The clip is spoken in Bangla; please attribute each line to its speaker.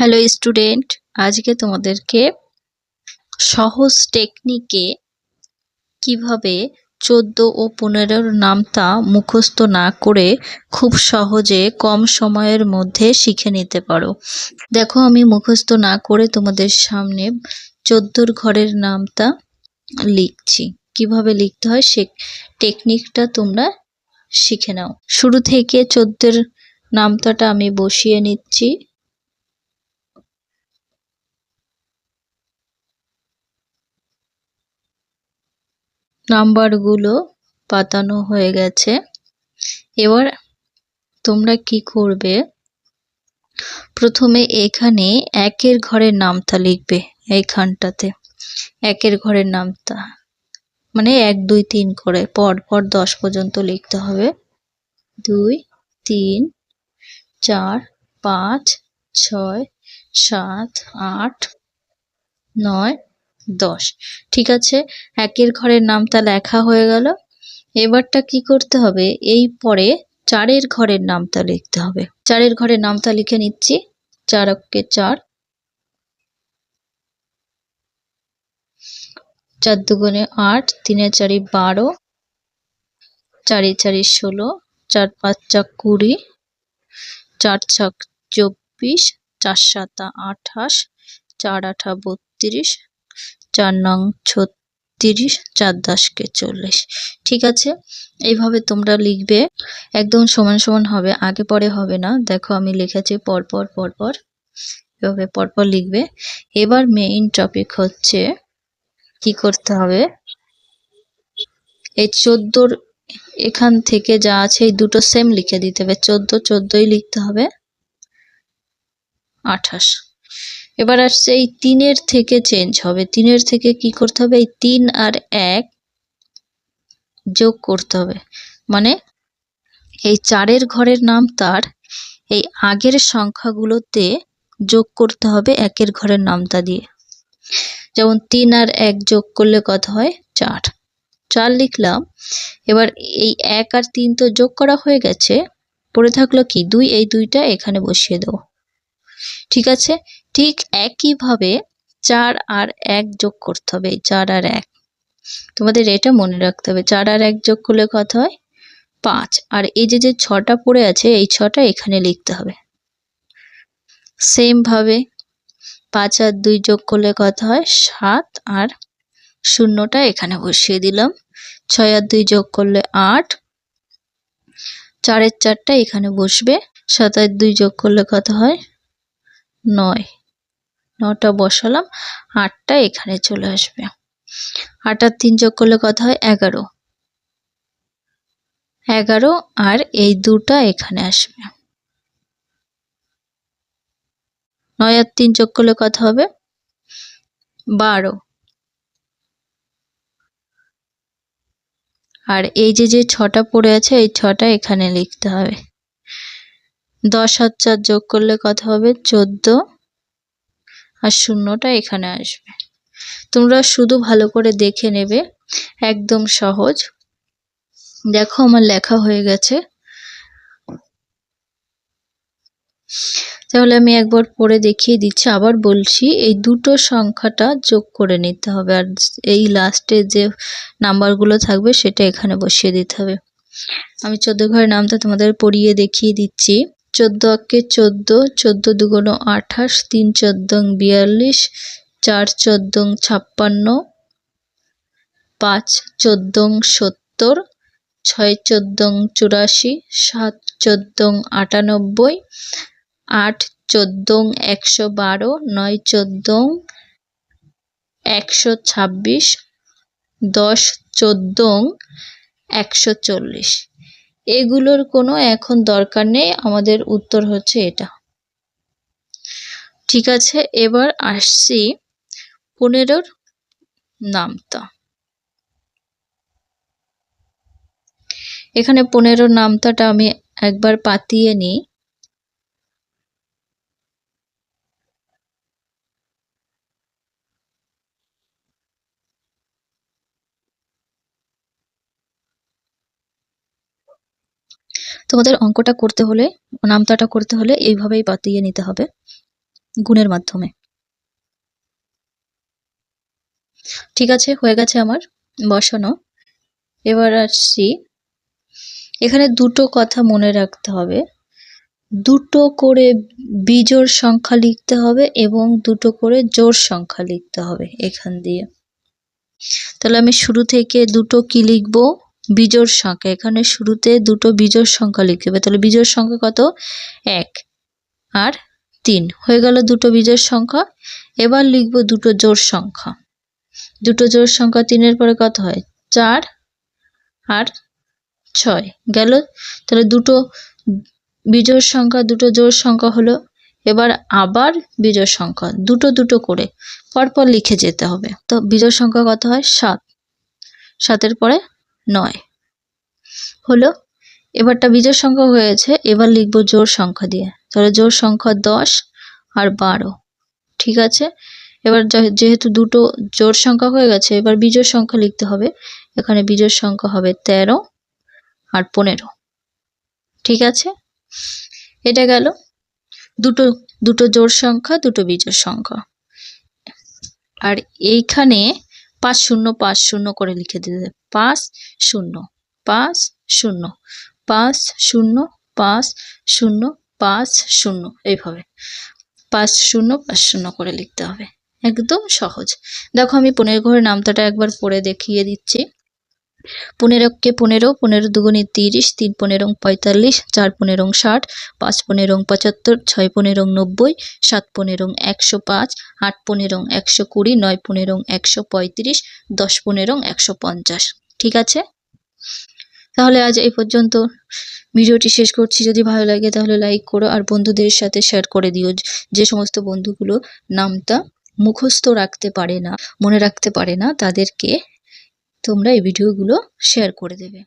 Speaker 1: হ্যালো স্টুডেন্ট আজকে তোমাদেরকে সহজ টেকনিকে কিভাবে চোদ্দো ও পনেরোর নামতা মুখস্থ না করে খুব সহজে কম সময়ের মধ্যে শিখে নিতে পারো দেখো আমি মুখস্থ না করে তোমাদের সামনে চোদ্দোর ঘরের নামতা লিখছি কিভাবে লিখতে হয় সে টেকনিকটা তোমরা শিখে নাও শুরু থেকে চোদ্দোর নামতাটা আমি বসিয়ে নিচ্ছি নাম্বারগুলো পাতানো হয়ে গেছে এবার তোমরা কি করবে প্রথমে এখানে একের ঘরের নামটা লিখবে এইখানটাতে একের ঘরের নামটা মানে এক দুই তিন করে পর পর দশ পর্যন্ত লিখতে হবে দুই তিন চার পাঁচ ছয় সাত আট নয় দশ ঠিক আছে একের ঘরের নামটা লেখা হয়ে গেল এবারটা কি করতে হবে এই পরে চারের ঘরের নামটা লিখতে হবে চারের ঘরের নামটা লিখে নিচ্ছি চার অক্ষে চার চার দুগুণে আট তিনে চারি বারো চারি চারি ষোলো চার পাঁচ চাক কুড়ি চার ছাক চব্বিশ চার সাতা আঠাশ চার আঠা বত্রিশ চার নং ছত্রিশ চার দাসকে চল্লিশ ঠিক আছে এইভাবে তোমরা লিখবে একদম সমান সমান হবে আগে পরে হবে না দেখো আমি লিখেছি পরপর পরপর এভাবে পরপর লিখবে এবার মেইন টপিক হচ্ছে কি করতে হবে এই চোদ্দোর এখান থেকে যা আছে এই দুটো সেম লিখে দিতে হবে চোদ্দো চোদ্দোই লিখতে হবে আঠাশ এবার আসছে এই তিনের থেকে চেঞ্জ হবে তিনের থেকে কি করতে হবে এই তিন আর এক যোগ করতে হবে মানে এই চারের ঘরের নাম তার এই আগের সংখ্যাগুলোতে যোগ করতে হবে একের ঘরের নামতা দিয়ে যেমন তিন আর এক যোগ করলে কত হয় চার চার লিখলাম এবার এই এক আর তিন তো যোগ করা হয়ে গেছে পড়ে থাকলো কি দুই এই দুইটা এখানে বসিয়ে দেবো ঠিক আছে ঠিক একইভাবে চার আর এক যোগ করতে হবে চার আর এক তোমাদের এটা মনে রাখতে হবে চার আর এক যোগ করলে কত হয় পাঁচ আর এই যে যে ছটা পড়ে আছে এই ছটা এখানে লিখতে হবে সেমভাবে পাঁচ আর দুই যোগ করলে কত হয় সাত আর শূন্যটা এখানে বসিয়ে দিলাম ছয় আর দুই যোগ করলে আট চারের চারটা এখানে বসবে সাত আর দুই যোগ করলে কত হয় নয় নটা বসালাম আটটা এখানে চলে আসবে আটার তিন যোগ করলে কথা হয় এগারো এগারো আর এই দুটা এখানে আসবে নয় আর তিন যোগ করলে কথা হবে বারো আর এই যে যে ছটা পড়ে আছে এই ছটা এখানে লিখতে হবে দশ আর চার যোগ করলে কত হবে চোদ্দ আর শূন্যটা এখানে আসবে তোমরা শুধু ভালো করে দেখে নেবে একদম সহজ দেখো আমার লেখা হয়ে গেছে তাহলে আমি একবার পড়ে দেখিয়ে দিচ্ছি আবার বলছি এই দুটো সংখ্যাটা যোগ করে নিতে হবে আর এই লাস্টে যে নাম্বারগুলো থাকবে সেটা এখানে বসিয়ে দিতে হবে আমি চোদ্দ ঘরের নামটা তোমাদের পড়িয়ে দেখিয়ে দিচ্ছি চোদ্দ অক্কে চোদ্দ চোদ্দ দুগুণ আঠাশ তিন চোদ্দং বিয়াল্লিশ চার চোদ্দং ছাপ্পান্ন পাঁচ চোদ্দং সত্তর ছয় চোদ্দং চুরাশি সাত চোদ্দং আটানব্বই আট চোদ্দং একশো বারো নয় চোদ্দং একশো ছাব্বিশ দশ চোদ্দং একশো চল্লিশ এগুলোর কোনো এখন দরকার নেই আমাদের উত্তর হচ্ছে এটা ঠিক আছে এবার আসছি পনেরোর নামতা এখানে পনেরো নামতাটা আমি একবার পাতিয়ে নিই তোমাদের অঙ্কটা করতে হলে নামতাটা করতে হলে এইভাবেই বাতিয়ে নিতে হবে গুণের মাধ্যমে ঠিক আছে হয়ে গেছে আমার বসানো এবার আসছি এখানে দুটো কথা মনে রাখতে হবে দুটো করে বিজোর সংখ্যা লিখতে হবে এবং দুটো করে জোর সংখ্যা লিখতে হবে এখান দিয়ে তাহলে আমি শুরু থেকে দুটো কি লিখবো বিজোড় সংখ্যা এখানে শুরুতে দুটো বিজোড় সংখ্যা লিখতে হবে তাহলে বিজোড় সংখ্যা কত এক আর তিন হয়ে গেল দুটো বিজোড় সংখ্যা এবার লিখব দুটো জোড় সংখ্যা দুটো জোড় সংখ্যা তিনের পরে কত হয় চার আর ছয় গেল তাহলে দুটো বিজোড় সংখ্যা দুটো জোড় সংখ্যা হলো এবার আবার বিজোড় সংখ্যা দুটো দুটো করে পরপর লিখে যেতে হবে তো বিজোড় সংখ্যা কত হয় সাত সাতের পরে নয় হলো এবারটা বিজোড় সংখ্যা হয়েছে এবার লিখব জোর সংখ্যা দিয়ে তাহলে জোর সংখ্যা দশ আর বারো ঠিক আছে এবার যেহেতু দুটো জোর সংখ্যা হয়ে গেছে এবার বিজোড় সংখ্যা লিখতে হবে এখানে বিজোড় সংখ্যা হবে ১৩ আর পনেরো ঠিক আছে এটা গেল দুটো দুটো জোর সংখ্যা দুটো বিজোড় সংখ্যা আর এইখানে পাঁচ শূন্য পাঁচ শূন্য করে লিখে দিতে পাঁচ শূন্য পাঁচ শূন্য পাঁচ শূন্য পাঁচ শূন্য পাঁচ শূন্য এইভাবে পাঁচ শূন্য পাঁচ শূন্য করে লিখতে হবে একদম সহজ দেখো আমি পনেরো ঘরের নামতাটা একবার পড়ে দেখিয়ে দিচ্ছি পনেরোকে পনেরো পনেরো দুগুণে তিরিশ তিন পনেরো পঁয়তাল্লিশ চার পনেরো ষাট পাঁচ পনেরো পঁচাত্তর ছয় পনেরো নব্বই সাত পনেরো একশো পাঁচ আট পনেরো একশো কুড়ি নয় পনেরো একশো পঁয়ত্রিশ দশ পনেরো একশো পঞ্চাশ ঠিক আছে তাহলে আজ এই পর্যন্ত ভিডিওটি শেষ করছি যদি ভালো লাগে তাহলে লাইক করো আর বন্ধুদের সাথে শেয়ার করে দিও যে সমস্ত বন্ধুগুলো নামটা মুখস্থ রাখতে পারে না মনে রাখতে পারে না তাদেরকে তোমরা এই ভিডিওগুলো শেয়ার করে দেবে